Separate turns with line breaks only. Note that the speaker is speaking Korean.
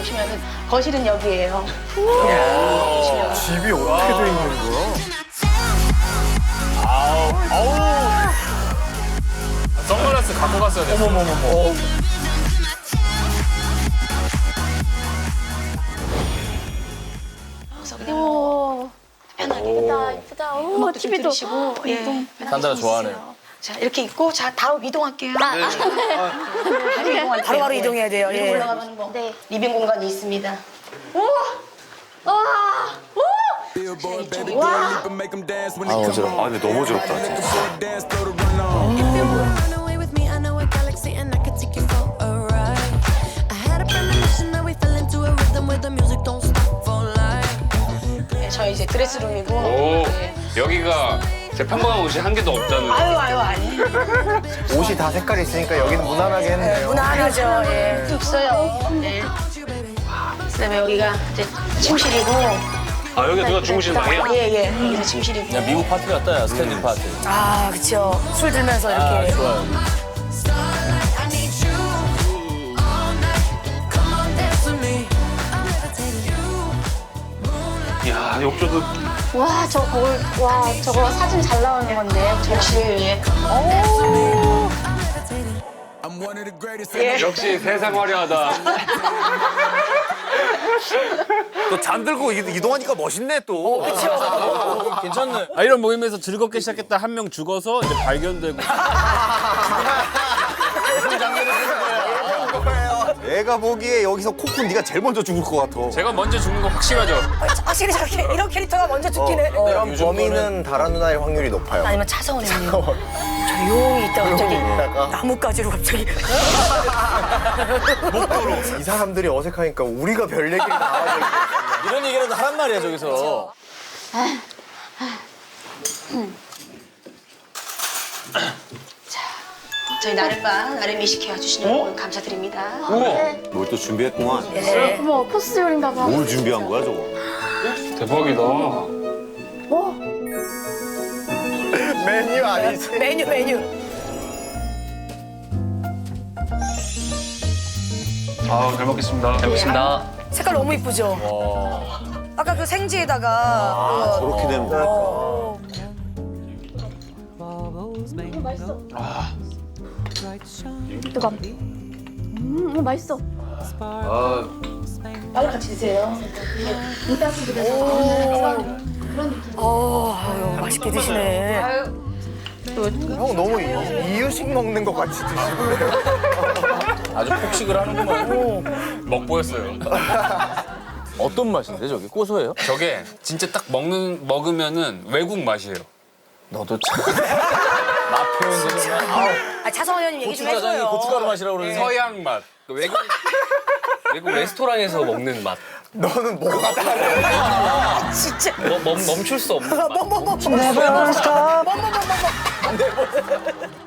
오시면 거실은 여기예요.
집이 어떻게 돼 있는 거야?
선글라스 갖고 갔어야 돼.
어머머머머.
그래서 그냥 편하게
예쁘다, 예쁘다. 오,
음악도 좀
TV도.
들으시고 예, 편하게
산다라
좀
좋아하네.
있으세요. 자 이렇게 있고 자 다음 이동할게요.
네.
바로 이동할게요.
바로바로
예.
이동해야 돼요,
위로
예.
올라가면 뭐
네.
리빙 공간이 있습니다.
아 어지러워. 아 근데 너무 어지럽다.
Run away with me, I know a galaxy and I could take you for a ride. I had a premonition that we fell into a rhythm where the music don't stop for life.
네, 저희 이제 드레스룸이고.
오,
예.
여기가 제 평범한 옷이 한 개도 없다는.
아유 아유 아니.
옷이 다 색깔이 있으니까 여기는 무난하게 했네요.
무난하죠. 예.
없어요. 네. 그다음에 여기가 이제 침실이고.
아, 여기 누가 주무시는 방이에요?
예예. 여기서 침실이고.
그냥 미국 파티 같다, 야, 스탠딩 파티.
아, 그쵸. 술 들면서
아,
이렇게.
좋아요.
야, 욕조도
와, 저 거울, 와, 저거 사진 잘 나오는 건데.
욕실 예.
역시 세상 화려하다.
또 잠들고 이- 이동하니까 멋있네 또.
괜찮네. 아, 이런 모임에서 즐겁게 시작했다 한 명 죽어서 이제 발견되고.
내가 보기에 여기서 코쿤 네가 제일 먼저 죽을 것 같아.
제가 먼저 죽는 거 확실하죠?
확실히 저렇게 이런 캐릭터가 먼저 죽긴 해. 어.
그럼 범인은 다라 누나일 확률이 높아요.
아니면 차서원 형님. 저 용이 있다 갑자기.
있다가
나뭇가지로 갑자기.
이 사람들이 어색하니까 우리가 별 얘기를 있어.
이런 얘기라도 하란 말이야, 저기서.
저희 나름반 나름 이식해 와주시는 걸 감사드립니다.
뭘또 준비했구만.
어머, 포스 요리인가 봐.
뭘 준비한 거야 저거?
대박이다.
메뉴 아니지?
메뉴, 메뉴.
아, 잘 먹겠습니다. 잘 먹겠습니다.
색깔 너무 이쁘죠? 아까 그 생지에다가. 어,
저렇게 되면 되니까.
어.
뜨거. 음, 음, 맛있어.
빵을 같이 드세요.
어, 아유, 맛있게 드시네.
형 너무 이- 이유식 먹는 것 같이 드시는데.
아주 폭식을 하는구만.
먹보였어요.
어떤 맛인데, 저게? 고소해요?
저게 진짜 딱 먹는 먹으면은 외국 맛이에요.
너도 참. 맛 표현들은. 아우,
아, 차서원 형님 얘기 좀
고추가장이
해줘요.
고춧가루 맛이라고 그러는데.
서양 맛.
외국 외국 레스토랑에서 먹는 맛.
너는 뭐가 다르냐?
진짜.
멈, 멈, 멈출 수 없는 맛.
뭐, 뭐, 뭐. 뭐, 뭐, 뭐, 뭐, 뭐.